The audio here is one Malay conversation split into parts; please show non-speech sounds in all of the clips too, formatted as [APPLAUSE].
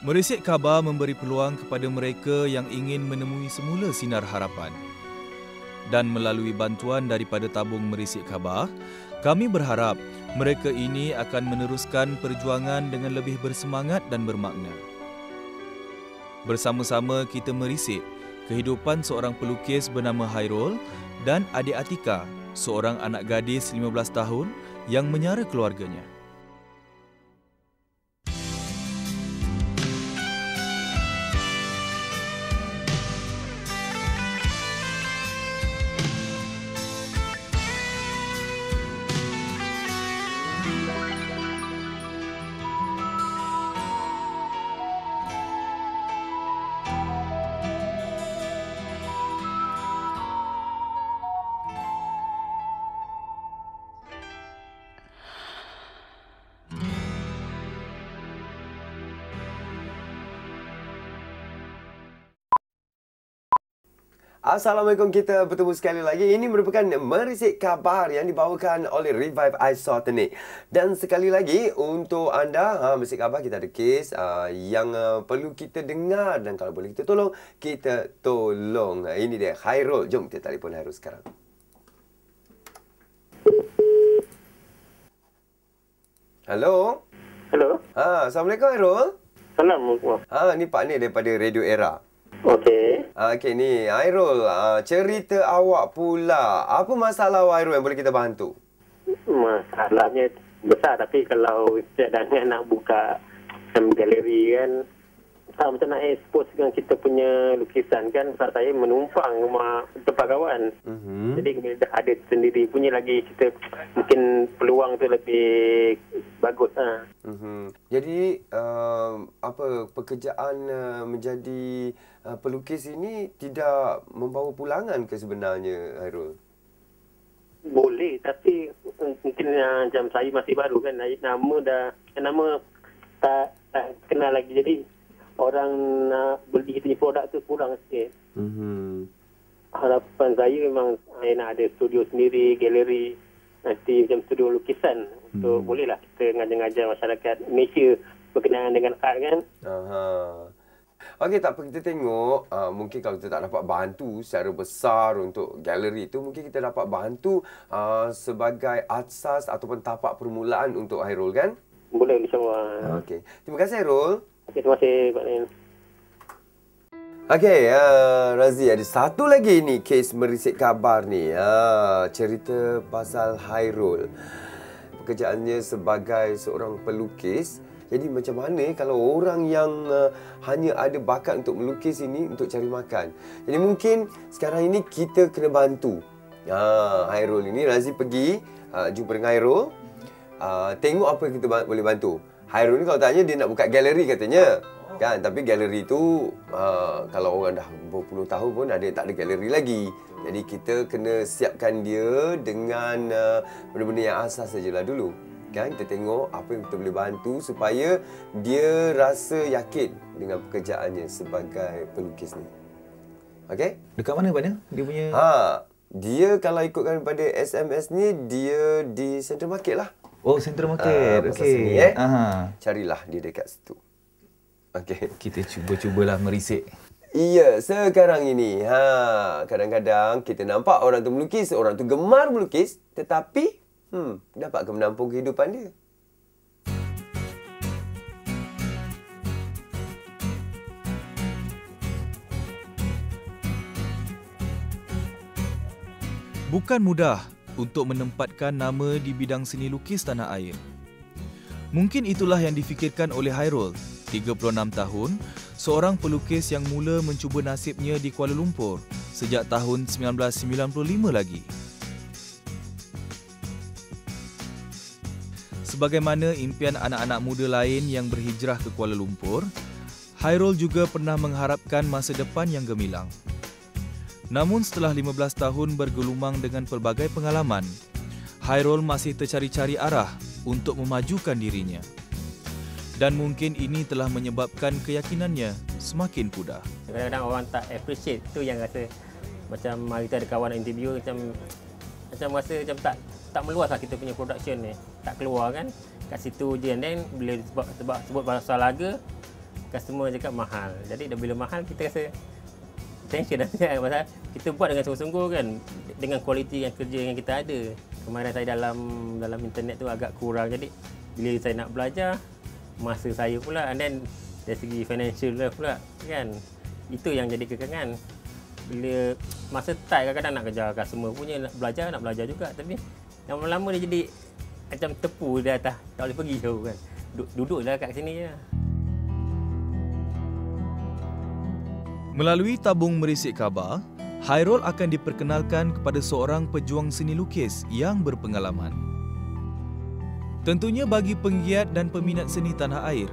Merisik Khabar memberi peluang kepada mereka yang ingin menemui semula sinar harapan. Dan melalui bantuan daripada tabung Merisik Khabar, kami berharap mereka ini akan meneruskan perjuangan dengan lebih bersemangat dan bermakna. Bersama-sama kita merisik kehidupan seorang pelukis bernama Hairul dan adik Atika, seorang anak gadis 15 tahun yang menyara keluarganya. Assalamualaikum kita bertemu sekali lagi. Ini merupakan merisik kabar yang dibawakan oleh Revive Isotonic. Dan sekali lagi untuk anda, ha, merisik kabar kita ada kes uh, yang uh, perlu kita dengar dan kalau boleh kita tolong, kita tolong. Ini dia Khairul. Jom kita telefon Khairul sekarang. Halo. Hello. Ha, Assalamualaikum Khairul. Assalamualaikum. Ha, ni Pak ni daripada Radio Era. Okey. Okey ni Airul, uh, cerita awak pula. Apa masalah awak Airul yang boleh kita bantu? Masalahnya besar tapi kalau cadangan nak buka um, galeri kan tak macam nak expose dengan kita punya lukisan kan sebab saya menumpang rumah tempat kawan. Mhm. Jadi bila dah ada sendiri punya lagi kita mungkin peluang tu lebih bagus ha. Mhm. Jadi uh, apa pekerjaan uh, menjadi uh, pelukis ini tidak membawa pulangan ke sebenarnya Airul? Boleh tapi mungkin uh, macam saya masih baru kan nama dah nama tak, tak kenal lagi jadi orang nak beli kita produk tu kurang sikit. Mhm. Harapan saya memang saya nak ada studio sendiri, galeri nanti macam studio lukisan untuk bolehlah kita ngajar-ngajar masyarakat Malaysia berkenaan dengan art kan. Aha. Okey, tak apa kita tengok uh, mungkin kalau kita tak dapat bantu secara besar untuk galeri tu mungkin kita dapat bantu uh, sebagai asas ataupun tapak permulaan untuk Hairul kan? Boleh insyaAllah. Okey. Terima kasih Hairul. Terima kasih Pak Nin. Okey, uh, Razi ada satu lagi ni kes merisik kabar ni. Uh, cerita pasal Hairul. Pekerjaannya sebagai seorang pelukis. Jadi macam mana kalau orang yang uh, hanya ada bakat untuk melukis ini untuk cari makan. Jadi mungkin sekarang ini kita kena bantu. Ha, Hairul ini Razi pergi uh, jumpa dengan Hairul. Uh, tengok apa kita boleh bantu. Hairul ni kalau tanya dia nak buka galeri katanya. Kan tapi galeri tu uh, kalau orang dah berpuluh tahun pun ada tak ada galeri lagi. Jadi kita kena siapkan dia dengan uh, benda-benda yang asas sajalah dulu. Kan kita tengok apa yang kita boleh bantu supaya dia rasa yakin dengan pekerjaannya sebagai pelukis ni. Okey? Dekat mana Pak Dia punya... Ha, dia kalau ikutkan pada SMS ni dia di Central Market lah. Oh, Central Market. Ah, pasar Okey. seni, eh. Aha. Carilah dia dekat situ. Okey. Kita cuba-cubalah merisik. Iya, sekarang ini ha kadang-kadang kita nampak orang tu melukis, orang tu gemar melukis, tetapi hmm dapat ke menampung kehidupan dia? Bukan mudah untuk menempatkan nama di bidang seni lukis tanah air. Mungkin itulah yang difikirkan oleh Hairul, 36 tahun, seorang pelukis yang mula mencuba nasibnya di Kuala Lumpur sejak tahun 1995 lagi. Sebagaimana impian anak-anak muda lain yang berhijrah ke Kuala Lumpur, Hairul juga pernah mengharapkan masa depan yang gemilang. Namun setelah 15 tahun bergelumang dengan pelbagai pengalaman, Hairul masih tercari-cari arah untuk memajukan dirinya. Dan mungkin ini telah menyebabkan keyakinannya semakin pudar. Kadang-kadang orang tak appreciate tu yang rasa macam hari kita ada kawan interview macam macam rasa macam tak tak meluas lah kita punya production ni. Tak keluar kan. Kat situ je and then bila sebab sebab sebut pasal laga customer cakap mahal. Jadi bila mahal kita rasa tension dah kan pasal kita buat dengan sungguh-sungguh kan. Dengan kualiti yang kerja yang kita ada. Kemarin saya dalam dalam internet tu agak kurang jadi. Bila saya nak belajar masa saya pula. And then dari segi financial lah pula kan. Itu yang jadi kekangan. Bila masa tight kadang-kadang nak kejar customer punya nak belajar nak belajar juga. Tapi lama-lama dia jadi macam tepu dia atas. Tak boleh pergi jauh kan. Duduklah kat sini je Melalui tabung merisik khabar, Hairul akan diperkenalkan kepada seorang pejuang seni lukis yang berpengalaman. Tentunya bagi penggiat dan peminat seni tanah air,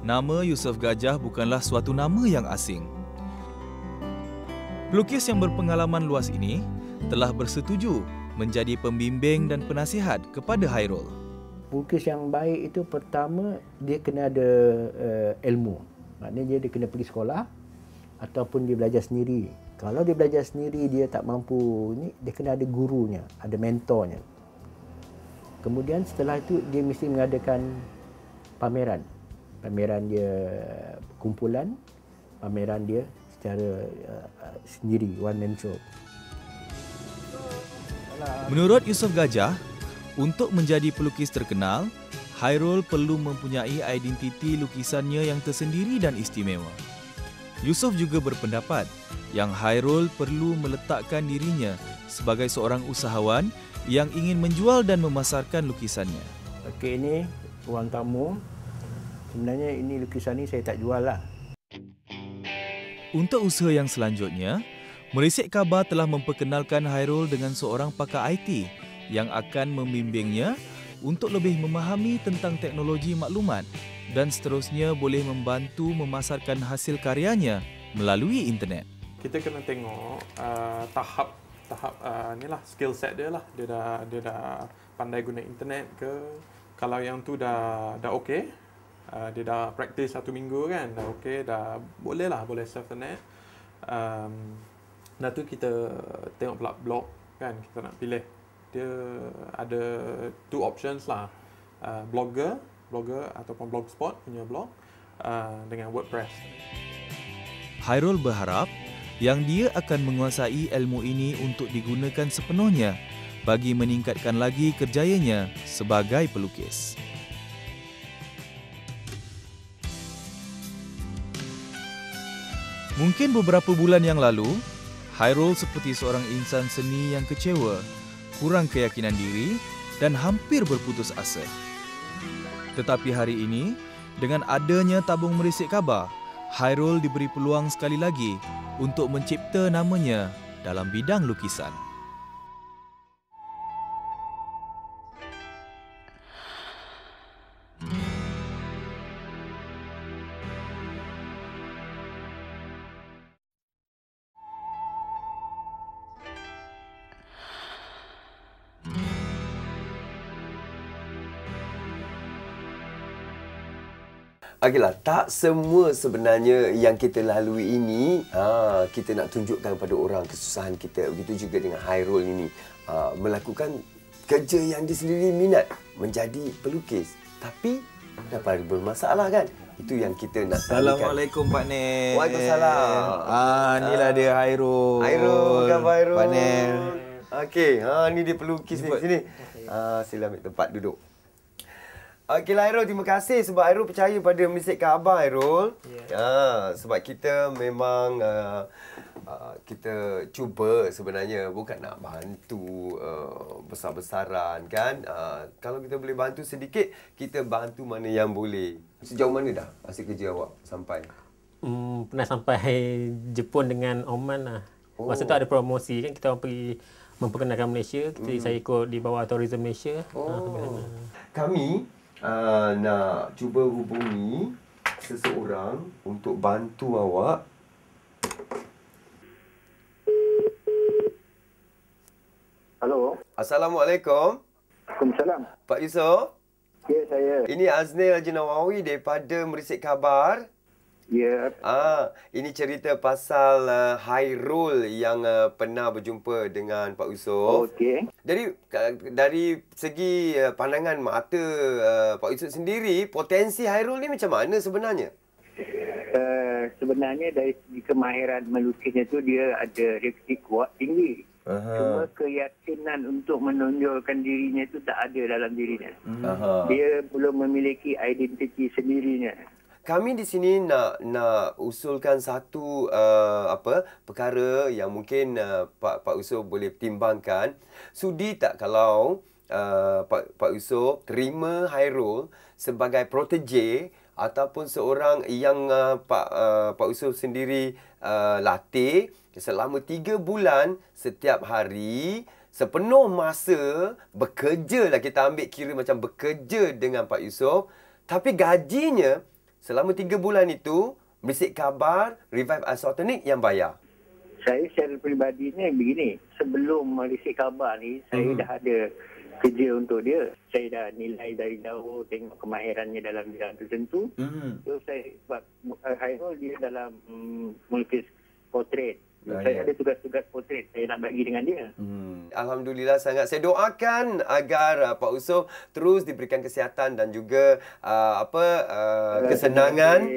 nama Yusof Gajah bukanlah suatu nama yang asing. Pelukis yang berpengalaman luas ini telah bersetuju menjadi pembimbing dan penasihat kepada Hairul. Pelukis yang baik itu pertama dia kena ada uh, ilmu. Maknanya dia kena pergi sekolah ataupun dia belajar sendiri. Kalau dia belajar sendiri dia tak mampu ni dia kena ada gurunya, ada mentornya. Kemudian setelah itu dia mesti mengadakan pameran. Pameran dia kumpulan, pameran dia secara uh, sendiri one man show. Menurut Yusof Gajah, untuk menjadi pelukis terkenal, Hairul perlu mempunyai identiti lukisannya yang tersendiri dan istimewa. Yusof juga berpendapat yang Hairul perlu meletakkan dirinya sebagai seorang usahawan yang ingin menjual dan memasarkan lukisannya. Okey ini ruang tamu. Sebenarnya ini lukisan ini saya tak jual lah. Untuk usaha yang selanjutnya, Merisik Khabar telah memperkenalkan Hairul dengan seorang pakar IT yang akan membimbingnya untuk lebih memahami tentang teknologi maklumat dan seterusnya boleh membantu memasarkan hasil karyanya melalui internet. Kita kena tengok uh, tahap tahap uh, ni lah skill set dia lah. Dia dah dia dah pandai guna internet ke kalau yang tu dah dah okey uh, dia dah practice satu minggu kan dah okey dah boleh lah boleh surf the net um, dah tu kita tengok pula blog kan kita nak pilih dia ada two options lah uh, blogger blogger ataupun blogspot punya blog uh, dengan wordpress Hairul berharap yang dia akan menguasai ilmu ini untuk digunakan sepenuhnya bagi meningkatkan lagi kerjayanya sebagai pelukis. Mungkin beberapa bulan yang lalu, Hairul seperti seorang insan seni yang kecewa, kurang keyakinan diri dan hampir berputus asa. Tetapi hari ini, dengan adanya tabung merisik khabar, Hairul diberi peluang sekali lagi untuk mencipta namanya dalam bidang lukisan. Okeylah, tak semua sebenarnya yang kita lalui ini ha, kita nak tunjukkan kepada orang kesusahan kita. Begitu juga dengan Hairul ini ha, melakukan kerja yang dia sendiri minat menjadi pelukis. Tapi dapat bermasalah kan? Itu yang kita nak. Assalamualaikum Pak Nel. Waalaikumsalam. Ah, inilah dia Hairul. Hairul, bukan Hairul. Pak Nel. Okey, ha ni dia pelukis ni sini. Ha, sila ambil tempat duduk. Okey lah Airul, terima kasih sebab Airul percaya pada Mesej Khabar Airul. Yeah. Ha, sebab kita memang uh, uh, kita cuba sebenarnya bukan nak bantu uh, besar-besaran kan. Uh, kalau kita boleh bantu sedikit, kita bantu mana yang boleh. Sejauh mana dah hasil kerja awak sampai? Hmm, pernah sampai Jepun dengan Oman lah. Oh. Masa tu ada promosi kan kita orang pergi memperkenalkan Malaysia. Kita, mm. Saya ikut di bawah Tourism Malaysia. Oh. Ha, Kami uh, nak cuba hubungi seseorang untuk bantu awak. Halo. Assalamualaikum. Waalaikumsalam. Pak Yusof. Ya, saya. Ini Aznil Haji Nawawi daripada Merisik Khabar. Ya. Ah, ini cerita pasal uh, Hairul yang uh, pernah berjumpa dengan Pak Yusof. Okey. Jadi dari segi uh, pandangan mata uh, Pak Yusof sendiri, potensi Hairul ni macam mana sebenarnya? sebenarnya dari segi kemahiran melukisnya tu dia ada reputasi kuat tinggi. Aha. Cuma keyakinan untuk menonjolkan dirinya itu tak ada dalam dirinya. Aha. Dia belum memiliki identiti sendirinya. Kami di sini nak nak usulkan satu uh, apa perkara yang mungkin uh, Pak Pak Yusof boleh pertimbangkan. Sudi tak kalau uh, Pak Pak Yusof terima Hairul sebagai protege ataupun seorang yang uh, Pak uh, Pak Yusof sendiri uh, latih selama tiga bulan setiap hari sepenuh masa bekerja lah kita ambil kira macam bekerja dengan Pak Yusof tapi gajinya selama tiga bulan itu Merisik Khabar, Revive Isotonic yang bayar. Saya secara peribadinya begini. Sebelum merisik khabar ni, saya Mhm. dah ada kerja untuk dia. Saya dah nilai dari jauh tengok kemahirannya dalam bidang tertentu. Hmm. So saya sebab Hairul dia dalam um, melukis portrait. Saya ya. ada tugas-tugas portrait saya nak bagi dengan dia. Hmm. Alhamdulillah sangat. Saya doakan agar uh, Pak Usof terus diberikan kesihatan dan juga uh, apa uh, kesenangan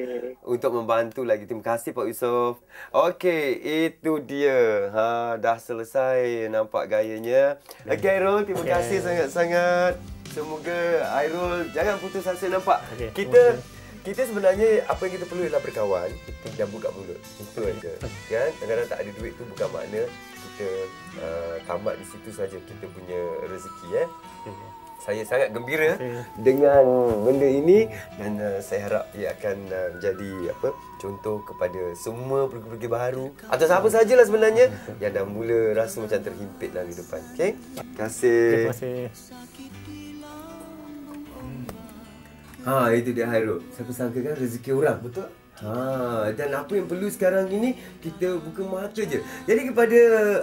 untuk membantu lagi. Terima kasih Pak Yusof. Okey, itu dia. Ha dah selesai nampak gayanya. Okey Airul, terima kasih sangat-sangat. Semoga Airul jangan putus asa nampak. Okey, Kita kita sebenarnya apa yang kita perlu ialah berkawan dan buka mulut. Itu aja. Kan? Kadang-kadang tak ada duit tu bukan makna kita uh, tamat di situ saja kita punya rezeki eh. Saya sangat gembira dengan benda ini dan uh, saya harap ia akan uh, menjadi apa contoh kepada semua pergi-pergi baru atau siapa sajalah sebenarnya yang dah mula rasa macam terhimpit dalam kehidupan. Okey? Terima kasih. Terima kasih. Ha, itu dia Hairul. Siapa sangka kan rezeki orang. Betul. Ha, dan apa yang perlu sekarang ini kita buka mata je. Jadi kepada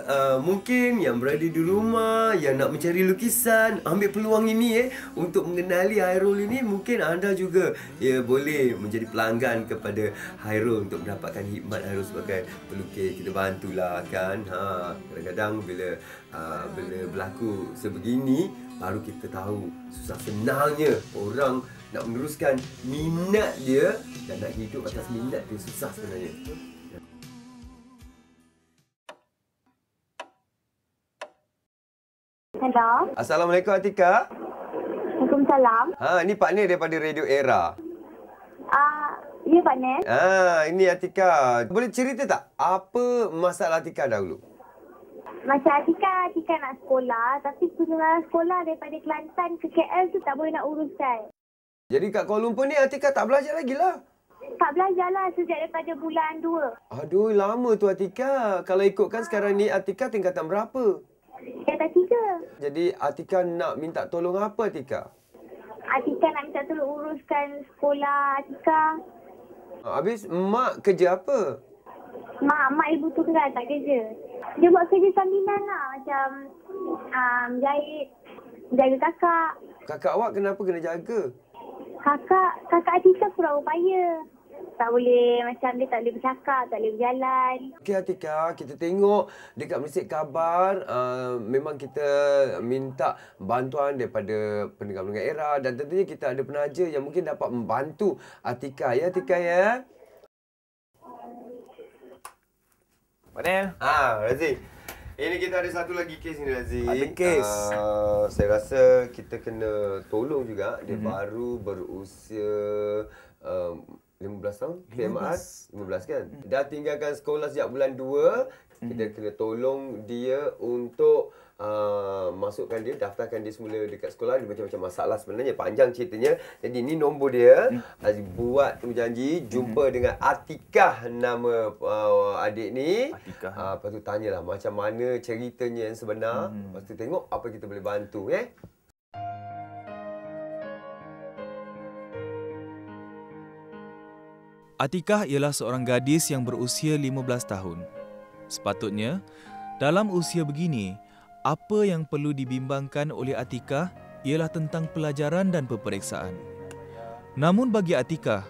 uh, mungkin yang berada di rumah yang nak mencari lukisan, ambil peluang ini eh untuk mengenali Hairul ini mungkin anda juga ya boleh menjadi pelanggan kepada Hairul untuk mendapatkan hikmat Hairul sebagai pelukis. Kita bantulah kan. Ha, kadang-kadang bila uh, bila berlaku sebegini baru kita tahu susah senangnya orang nak meneruskan minat dia dan nak hidup atas minat dia susah sebenarnya. Hello. Assalamualaikum Atika. Waalaikumsalam. Ha, ni partner daripada Radio Era. Ah, ya Pak Nes. Ha, ini Atika. Boleh cerita tak apa masalah Atika dahulu? Macam Atika, Atika nak sekolah tapi sekolah daripada Kelantan ke KL tu tak boleh nak uruskan. Jadi kat Kuala Lumpur ni Atika tak belajar lagi lah. Tak belajar lah sejak daripada bulan 2. Aduh, lama tu Atika. Kalau ikutkan sekarang ni Atika tingkatan berapa? Kata tiga. Jadi Atika nak minta tolong apa Atika? Atika nak minta tolong uruskan sekolah Atika. Ha, habis mak kerja apa? Mak, mak ibu tunggal tak kerja. Dia buat kerja sambilan lah macam um, jahit, jaga kakak. Kakak awak kenapa kena jaga? Kakak, kakak Atika kurang upaya. Tak boleh macam dia tak boleh bercakap, tak boleh berjalan. Okey Atika, kita tengok dekat Merisik Khabar uh, memang kita minta bantuan daripada pendengar-pendengar era dan tentunya kita ada penaja yang mungkin dapat membantu Atika ya Atika ya. Nel. Ah, Razi. Ini kita ada satu lagi kes ni Razi. Ada kes. Uh, saya rasa kita kena tolong juga. Dia Mhm. mm-hmm. baru berusia um, 15 tahun. PMR 15 kan. Mhm. Dah tinggalkan sekolah sejak bulan 2. Kita kena tolong dia untuk uh, masukkan dia, daftarkan dia semula dekat sekolah. Dia macam-macam masalah sebenarnya. Panjang ceritanya. Jadi ni nombor dia. Mhm. Aziz buat janji. Jumpa dengan Atikah nama uh, adik ni. Atikah. Ah, lepas tu tanyalah macam mana ceritanya yang sebenar. Hmm. Hmm. Lepas tu tengok apa kita boleh bantu eh. Atikah ialah seorang gadis yang berusia 15 tahun. Sepatutnya, dalam usia begini, apa yang perlu dibimbangkan oleh Atikah ialah tentang pelajaran dan peperiksaan. Namun bagi Atikah,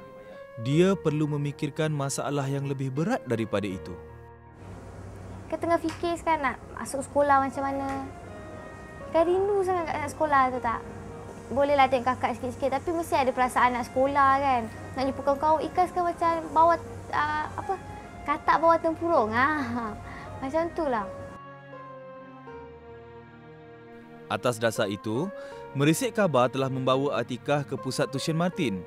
dia perlu memikirkan masalah yang lebih berat daripada itu. Kan tengah fikir sekarang nak masuk sekolah macam mana. Kan rindu sangat nak sekolah tu tak? Bolehlah tengok kakak sikit-sikit tapi mesti ada perasaan nak sekolah kan. Nak jumpa kawan-kawan ikan sekarang macam bawa uh, apa katak bawah tempurung. Ah, [LAUGHS] macam tu lah. Atas dasar itu, Merisik Khabar telah membawa Atikah ke pusat tuition Martin.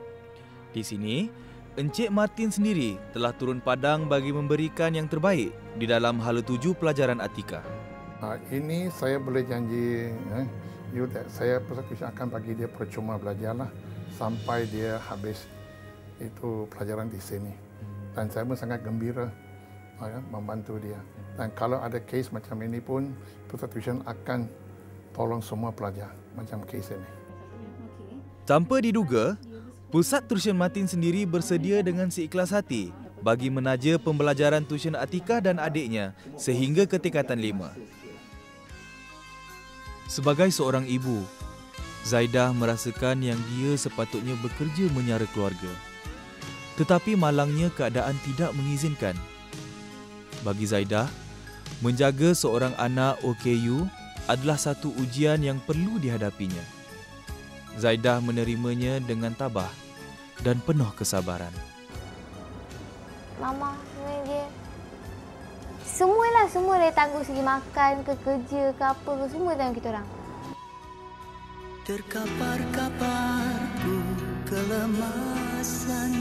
Di sini, Encik Martin sendiri telah turun padang bagi memberikan yang terbaik di dalam hala tuju pelajaran Atikah. Uh, ini saya boleh janji eh, you that saya akan bagi dia percuma belajarlah sampai dia habis itu pelajaran di sini. Dan saya pun sangat gembira ya, membantu dia. Dan kalau ada kes macam ini pun pusat tuition akan tolong semua pelajar macam kes ini. Tanpa diduga, Pusat Tuition Martin sendiri bersedia dengan seikhlas hati bagi menaja pembelajaran tuition Atikah dan adiknya sehingga ke tingkatan lima. Sebagai seorang ibu, Zaidah merasakan yang dia sepatutnya bekerja menyara keluarga. Tetapi malangnya keadaan tidak mengizinkan. Bagi Zaidah, menjaga seorang anak OKU adalah satu ujian yang perlu dihadapinya. Zaidah menerimanya dengan tabah dan penuh kesabaran. Mama sebenarnya dia Semualah, semua dia tanggung segi makan ke kerja ke apa ke semua tanggung kita orang. Terkapar-kaparku kelemasan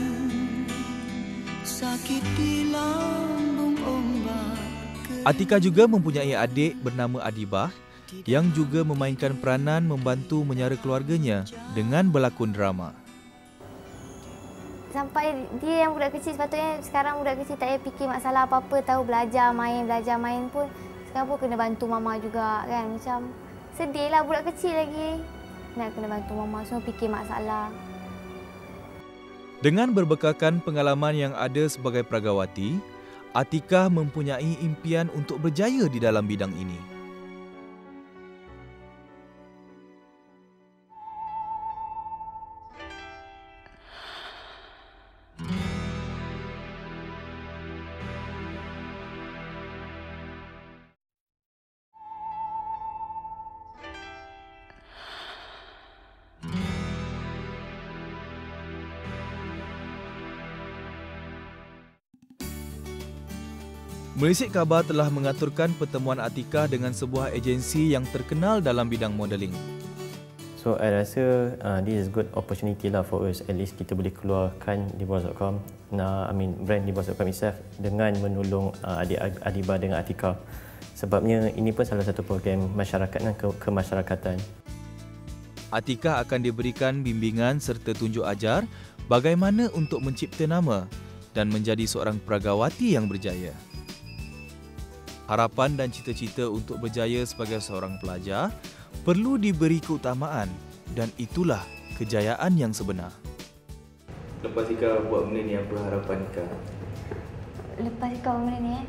Sakit di lambung ombak Atika juga mempunyai adik bernama Adibah yang juga memainkan peranan membantu menyara keluarganya dengan berlakon drama. Sampai dia yang budak kecil sepatutnya sekarang budak kecil tak payah fikir masalah apa-apa tahu belajar main belajar main pun sekarang pun kena bantu mama juga kan macam sedih lah budak kecil lagi nak kena bantu mama semua fikir masalah. Dengan berbekalkan pengalaman yang ada sebagai pragawati, Atika mempunyai impian untuk berjaya di dalam bidang ini. Merisik Khabar telah mengaturkan pertemuan Atika dengan sebuah agensi yang terkenal dalam bidang modeling. So, I rasa uh, this is good opportunity lah for us. At least kita boleh keluarkan di Boss.com, nah, I mean brand di Boss.com itself dengan menolong uh, adik Adiba dengan Atika. Sebabnya ini pun salah satu program masyarakat dan ke kemasyarakatan. Atika akan diberikan bimbingan serta tunjuk ajar bagaimana untuk mencipta nama dan menjadi seorang pragawati yang berjaya. Harapan dan cita-cita untuk berjaya sebagai seorang pelajar perlu diberi keutamaan dan itulah kejayaan yang sebenar. Lepas Ika buat benda ni, apa harapan Ika? Lepas Ika buat benda ni, eh,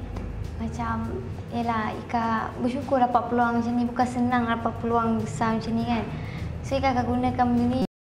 macam Yelah, Ika bersyukur dapat peluang macam ni Bukan senang dapat peluang besar macam ni kan So, Ika akan gunakan benda ni